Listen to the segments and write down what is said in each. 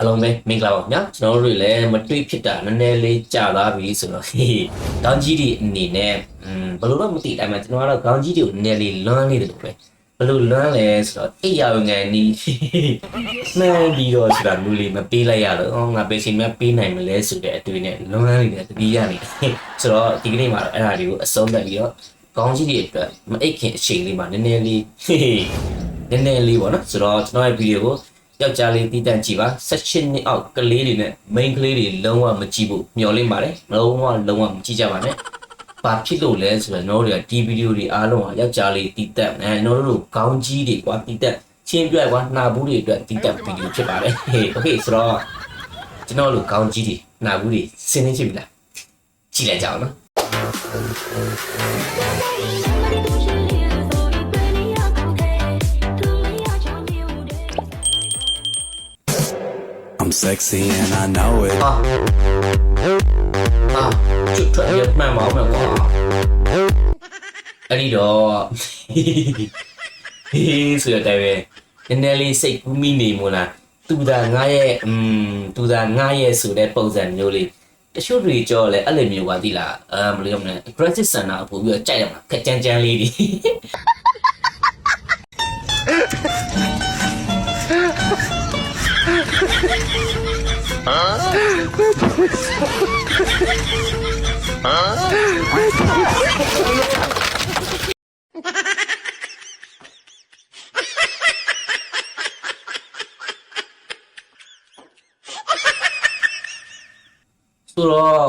အလုံးပဲမင်္ဂလာပါခင်ဗျာကျွန်တော်တို့လည်းမတွေ့ဖြစ်တာနည်းနည်းလေးကြာသွားပြီဆိုတော့ဟေးခေါင်းကြီးတွေအနေနဲ့อืมဘယ်လိုတော့မသိအဲ့မှာကျွန်တော်ကတော့ခေါင်းကြီးတွေကိုနည်းနည်းလေးလွမ်းနေတယ်လို့ပဲဘယ်လိုလွမ်းလဲဆိုတော့အိယာငယ်နီးမှန်ပြီးတော့ဆိုတာမျိုးလေးမပေးလိုက်ရတော့အော်ငါပဲချိန်မှပေးနိုင်မလဲဆိုတဲ့အတွေ့နဲ့လွမ်းနေတယ်တတိယနေတယ်ဆိုတော့ဒီကနေ့မှာတော့အဲ့ဒါတွေကိုအဆုံးသတ်ပြီးတော့ခေါင်းကြီးတွေအတွက်မအိတ်ခင်အချိန်လေးမှာနည်းနည်းလေးဟေး နည်းနည်းလေးပေါ့နော်ဆိုတော့ကျွန်တော်ရဲ့ဗီဒီယိုကိုယောက်ျားလေးတီးတန့်ကြည့်ပါ16နှစ်အောက်ကလေးတွေနဲ့ main ကလေးတွေလုံးဝမကြည့်ဘူးမျော်လင့်ပါတယ်လုံးဝလုံးဝမကြည့်ကြပါနဲ့ဘာဖြစ်လို့လဲဆိုတော့ကျွန်တော်တို့ကဒီဗီဒီယိုတွေအားလုံးကယောက်ျားလေးတီးတန့်အဲကျွန်တော်တို့ခေါင်းကြီးတွေကွာတီးတန့်ချင်းပြွက်ကွာနှာဘူးတွေအတွက်တီးတန့်ဗီဒီယိုဖြစ်ပါတယ်ဟေးโอเคဆိုတော့ကျွန်တော်တို့ခေါင်းကြီးတွေနှာဘူးတွေစင်းနေချင်ပြီလားကြည့်လိုက်ကြအောင်နော် sexy and I know it. ဟာဟာကျွတ်ထွက်ရမှန်ပါဦးမယ်ကွာအဲ့ဒီတော့ဟေးဆိုရတဲ့ပဲနည်းနည်းလေးစိတ်ကူးမိနေမို့လားသူသာငါရဲ့อืมသူသာငါရဲ့ဆိုတဲ့ပုံစံမျိုးလေးတချို့တွေကြောလဲအဲ့လိုမျိုးပါသီလားအာမလို့ရမလဲ aggressive ဆန်တာပို့ပြီးတော့ကြိုက်ရမှာခက်ကြမ်းကြမ်းလေးတွေ ဆိုတော့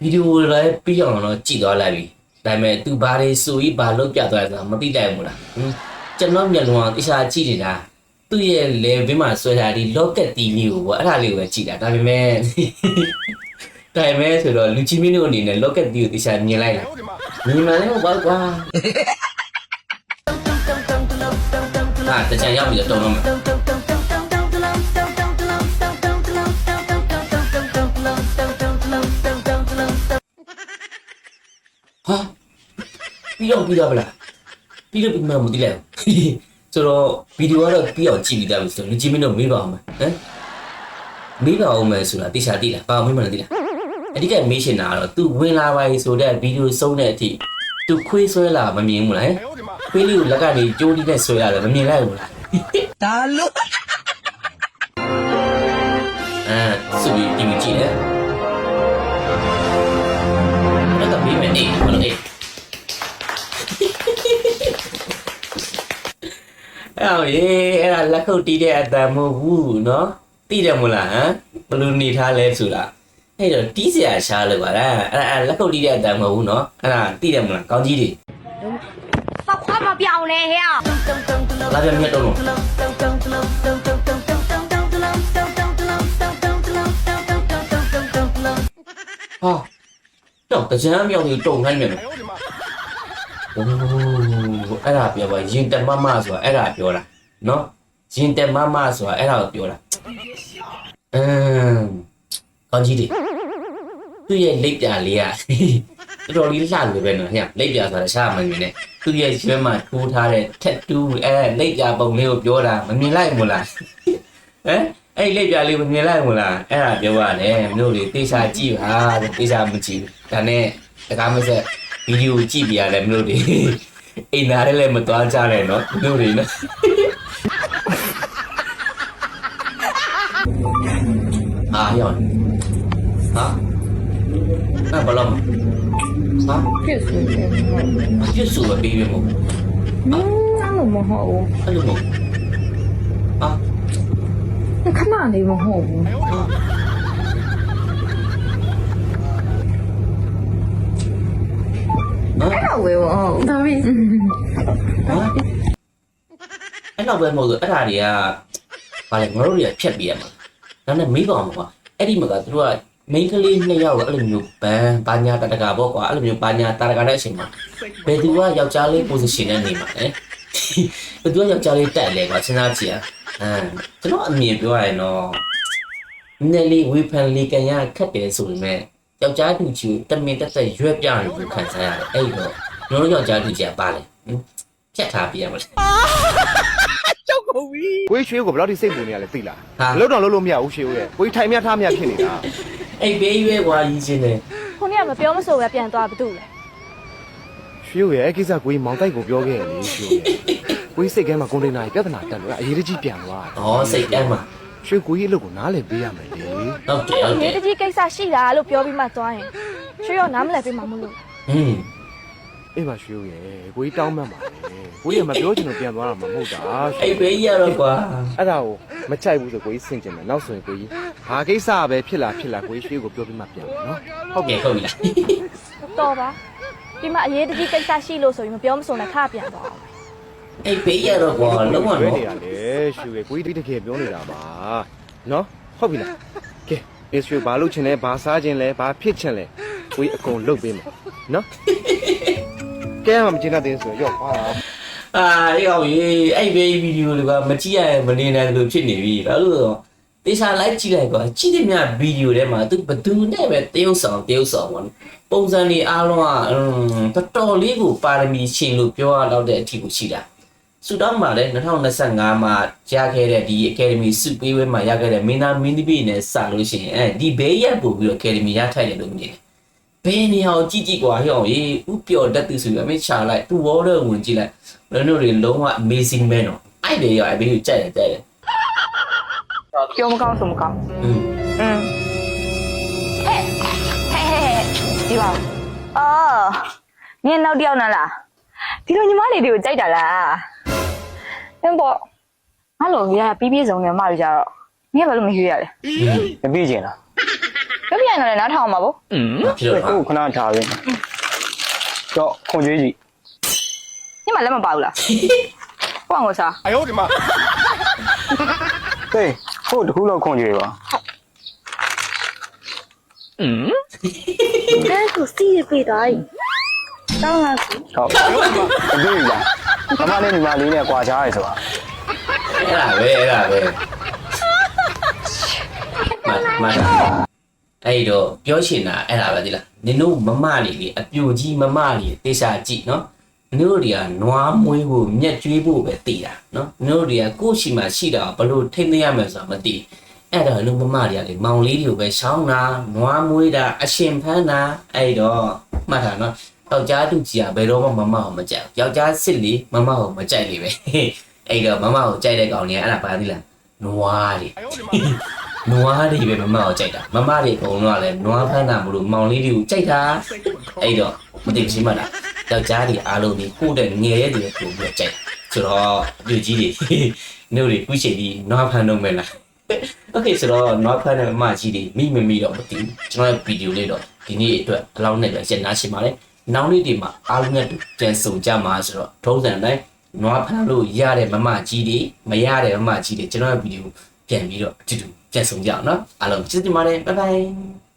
ဗီဒီယိုလည်းပြီးအောင်တော့ကြည့်သွားလိုက်ပြီဒါပေမဲ့သူဘာတွေဆိုပြီးဘာလုပ်ပြသွားလဲဆိုတာမသိလိုက်ဘူးလားဟင်ကျွန်တော်မျက်လုံးကတခြားကြည့်နေတာ သူ့ရဲ့ level မှာဆွဲထားဒီ locket TV ကိုပေါ့အဲ့ဒါလေးကိုပဲကြည့်တာဒါပေမဲ့ဒါပေမဲ့ဆိုတော့လူချင်းမင်းတို့အနေနဲ့ locket TV ကိုတခြားမြင်လိုက်လားမြင်မှလည်းမဟုတ်ကွာဟာတချင်ရောက်ပြီတော့တုံးတော့မယ်ဟာပြီးတော့ပြီးတော့ဗလားပြီးတော့ပြီးမှမသိလိုက်ဘူး ဆိုတော့ဗီဒီယိုကတော့ပြီးအောင်ကြည့်ပြီးသားပြီဆိုတော့လူကြီးမင်းတို့မေးပါအောင်မယ်ဟမ်မေးပါအောင်မယ်ဆိုတာတိကျတိလားဘာမေးမှလည်းတိလားအဓိကမေးရှင်တာကတော့ तू ဝင်လာပါ ਈ ဆိုတဲ့ဗီဒီယိုစုံတဲ့အထိ तू ခွေးဆွဲလာမမြင်ဘူးလားဟမ်ခွေးလေးကိုလက်ကနေကြိုးတီးနဲ့ဆွဲရတယ်မမြင်လိုက်ဘူးလား ဒါလို့ အဲဆိုပြီးဒီမကြည့်တယ်အဲ့ဒါမေးမယ်အေးဘာလို့ အဲ့တော့ရေအဲ့ဒါလက်ခုပ်တီးတဲ့အတန်မဟုတ်ဘူးနော်သိတယ်မလားဟမ်ဘယ်လိုနေထားလဲဆိုတာအဲ့တော့တီးစရာရှားလို့ပါလားအဲ့ဒါလက်ခုပ်တီးတဲ့အတန်မဟုတ်ဘူးနော်အဲ့ဒါသိတယ်မလားကောင်းကြီးတွေဖောက်ခွမပြောင်းနဲ့ဟဲ့လာပြန်မြတ်တော့လို့ဟာတော့ကြမ်းမြောင်ကြီးတုံနိုင်မယ်နော် အဲ့ဒါပြောပါရင်တမမဆိုတာအဲ့ဒါပြောတာနော်ရင်တမမဆိုတာအဲ့ဒါကိုပြောတာအမ်ကောင်းကြီးတွေသူ့ရဲ့လက်ပြလေးကတော်တော်လေးလှနေပဲနော်ဟဲ့လက်ပြဆိုတာရှာမမြင်နဲ့သူ့ရဲ့ရွှဲမှာထိုးထားတဲ့ထက်တူးအဲ့လက်ပြပုံလေးကိုပြောတာမမြင်လိုက်ဘူးလားဟမ်အဲ့လက်ပြလေးမမြင်လိုက်ဘူးလားအဲ့ဒါပြောရတယ်မြို့လေးတေချာကြည့်ပါတေချာမကြည့်ဒါနဲ့တကားမဆက်ဗီဒီယိုကြည့်ပြရတယ်မြို့လေး အိမ်သားတွေလည်းမသွားကြနဲ့နော်မျိုးတွေနော်အာရောဟာအဲ့ဘာလို့ဟာဖြစ်ဆိုတယ်မဟုတ်ဘူးပြစ်စုပဲပြီးပြီမို့။နင်းအဲ့လိုမဟုတ်ဘူးအဲ့လိုမို့အာ။ခဏလေးမဟုတ်ဘူး ဟာ။အဲ့လိုပဲဟုတ်။ဒါပေမဲ့ဟာအဲ့တော့ပဲမဟုတ်ဘူးအဲ့ဒါတွေကဘာလဲငါတို့တွေကဖြတ်ပြရမှာဒါနဲ့မေးပါအောင်ကွာအဲ့ဒီမှာကသူတို့ကမိန်းကလေးနှစ်ယောက်အဲ့လိုမျိုးဘန်ဘာညာတတကာပေါ့ကွာအဲ့လိုမျိုးဘာညာတတကာတဲ့အချိန်မှာဘယ်သူကယောက်ျားလေး position နဲ့နေမှာလဲဘယ်သူကယောက်ျားလေးတက်လဲကွာစဉ်းစားကြည့်อ่ะအမ်ကျွန်တော်အမြင်ပြောရရင်တော့နည်းလေးဝေဖန်လေးကန်ရခက်တယ်ဆိုပေမဲ့ ယောက်ျားသူချူတမင်တက်တက်ရွက်ပြတယ်လို့ခံစားရတယ်အဲ့တော့ကျွန်တော်တို့ယောက်ျားသူကြီးကပါလေဟင်ဖြတ်ထားပြရမှာလေကျောက်ကိုကြီးရွှေကိုဘယ်လောက်ထိစိတ်ပူနေရလဲသိလားဟာမလုပ်တော့လုပ်လို့မရဘူးရွှေကိုရဲ့ကိုကြီးထိုင်မြထားမြဖြစ်နေတာအဲ့ဘေးရွယ်ကွာကြီးချင်းတယ်ခုနကမပြောမဆိုပဲပြန်သွားဘာတူလဲရွှေကိုရဲ့အဲ့ကိစ္စကိုကြီးမောင်တိုက်ကိုပြောခဲ့ရလေရွှေကိုရဲ့ကိုကြီးစိတ်ထဲမှာကွန်တိန်နာကြီးပြဿနာတက်လို့အရေးတကြီးပြန်သွားတယ်ဩစိတ်တမ်းမှာ ရွှေကိုကြီးအလုပ်ကိုနားလည်ပေးရမယ်လေဟုတ်တယ်ဟုတ်တမြေယ်တကြီးကိစ္စရှိတာလို့ပြောပြီးမှသွားရင်ရွှေရောနားမလည်ပေးမှမလို့ဟင်းအေးပါရွှေကိုရဲ့ကိုကြီးတောင်းမှန်ပါလေကိုကြီးကမပြောချင်လို့ပြန်သွားတာမဟုတ်တာရွှေ အဲ့ဘေးရတော့ကွာအဲ့ဒါကိုမချိုက်ဘူးဆိုကိုကြီးဆင်ကျင်တယ်နောက်ဆိုရင်ကိုကြီးဘာကိစ္စပဲဖြစ်လာဖြစ်လာကိုကြီးရွှေကိုပြောပြီးမှပြန်မယ်နော်ဟုတ်ကဲပြီဟုတ်ပြီလားတော်ပါဒီမှာအရေးတကြီးကိစ္စရှိလို့ဆိုရင်မပြောမဆိုနဲ့ခါပြန်သွားအောင်အဲ့ဘေးရတော့ကွာလုံးဝရွှေတော့နေရလေ ရွှေကိုကြီးတကယ်ပြောနေတာပါနော်ဟုတ်ပြီလားကဲအေးရွှေဘာလုပ်ချင်လဲဘာစားချင်လဲဘာဖြစ်ချင်လဲကိုကြီးအကုန်လုပ်ပေးမယ်နော်ကဲမှမကျင်တတ်သေးဆိုရော့ပါအာအေးအောင်ရေးအဲ့ဘေးဗီဒီယိုတွေကမကြည့်ရရင်မနေနိုင်လို့ဖြစ်နေပြီဘာလို့လဲဆိုတော့တေချာလိုက်ကြည့်လိုက်ကွာကြည့်တဲ့မြဗီဒီယိုထဲမှာသူဘသူနဲ့ပဲတရုပ်ဆောင်တရုပ်ဆောင်ပေါ့နော်ပုံစံတွေအားလုံးကအင်းတော်တော်လေးကိုပါရမီရှင်လို့ပြောရတော့တဲ့အထီကိုရှိတာ ဆူတောင်းမှာလည်း2025မှာကြားခဲ့တဲ့ဒီ Academy စုပေးဝဲမှာရခဲ့တဲ့မင်းသားမင်းသမီးနဲ့စလို့ရှိရင်အဲဒီဘေးရက်ပို့ပြီးတော့ Academy ရထိုက်တယ်လို့မြင်တယ်ဘယ်နေရာကိုကြည့်ကြည့်ကွာဟဲ့အောင်ရေးဥပျော်တတ်သူဆိုပြီးအမေချလိုက်သူ့ဝေါ်တော့ဝင်ကြည့်လိုက်ဘယ်လိုတွေလုံးဝ amazing man တော့အဲ့ဒီရောအဘေးကိုကြိုက်တယ်ကြိုက်တယ် ပြောမကောင်းဆိုမကောင်း อืม อืม ဟဲ့ဟဲ့ဟဲ့ဟဲ့ဒီပါအော်နင်နောက်တယောက်နာလားဒီလိုညီမလေးတွေကိုကြိုက်တာလား အင်းပေါ့ငါလိုကြီးကပြီးပြည့်စုံနေမှပြီကြတော့မင်းကဘာလို့မရွေးရလဲမပြီးကျင်လားပြပြရင်လည်းနားထောင်ပါဗောဖြစ်တော့ဟုတ်ခုနကထားပြီတော့ခွန်ကြီးကြီးညမလည်းမပါဘူးလားဟိုအောင်ကိုစားအယိုးဒီမှာဟေးဟိုတခုလောက်ခွန်ကြီးပါอืมဒါကိုစီးရပေးတိုင်းတောင်းလာစီဟုတ်ဒီပါ မမလေးညီမလေးနဲ့ကြွာချားရဲဆိုတာအဲ့ဒါပဲအဲ့ဒါပဲမမတာအဲ့တော့ပြောချင်တာအဲ့ဒါပဲဒီလားနင်တို့မမလေးလေအပြိုကြီးမမလေးတေချာကြည့်နော်နင်တို့တွေကနွားမွေးဖို့မြက်ကျွေးဖို့ပဲတည်တာနော်နင်တို့တွေကကိုယ့်ရှိမှရှိတာဘလို့ထိမ့်သိရမယ်ဆိုတာမသိအဲ့တော့နင်မမတွေကလေမောင်လေးတွေကိုပဲရှောင်းတာနွားမွေးတာအရှင်ဖမ်းတာအဲ့တော့မှတ်တာနော် ယောက်ျားတူကြီးကဘယ်တော့မှမမအောင်မကြိုက်ဘူးယောက်ျားစစ်လေမမအောင်မကြိုက်လေပဲ အဲ့တော့မမကိုကြိုက်တဲ့ကောင်တွေကအဲ့ဒါပါသေးလားနွားတွေ နွားတွေပဲမမကိုကြိုက်တာမမတွေအကုန်လုံးကလည်းနွားဖမ်းတာမလို့မောင်လေးတွေကိုကြိုက်တာအဲ့တော့မသိဘူးရှိမှလားယောက်ျားတွေအားလုံးကိုကိုယ့်တဲ့ငယ်တဲ့တွေပို့ပြီးတော့ကြိုက်တာဆိုတော့လူကြီးတွေ နှုတ်တွေခုချိန်ပြီးနွားဖမ်းတော့မယ်လားโอเคဆိုတော့နွားဖမ်းတဲ့မမကြီးတွေမိမမိတော့မသိဘူးကျွန်တော်ရဲ့ဗီဒီယိုလေးတော့ဒီနေ့အတွက်ဒီလောက်နဲ့ပဲရှင်းနာရှင်းပါလေ နောက်နေ့ဒီမှာအားလုံးနဲ့တူကြံစုံကြမှာဆိုတော့ထုံးစံတိုင်းနွားဖမ်းလို့ရတဲ့မမကြီးတွေမရတဲ့မမကြီးတွေကျွန်တော်ရဲ့ဗီဒီယိုပြန်ပြီးတော့အတူတူကြံစုံကြအောင်နော်အားလုံးကျေးဇူးတင်ပါတယ်ဘိုင်ဘိုင်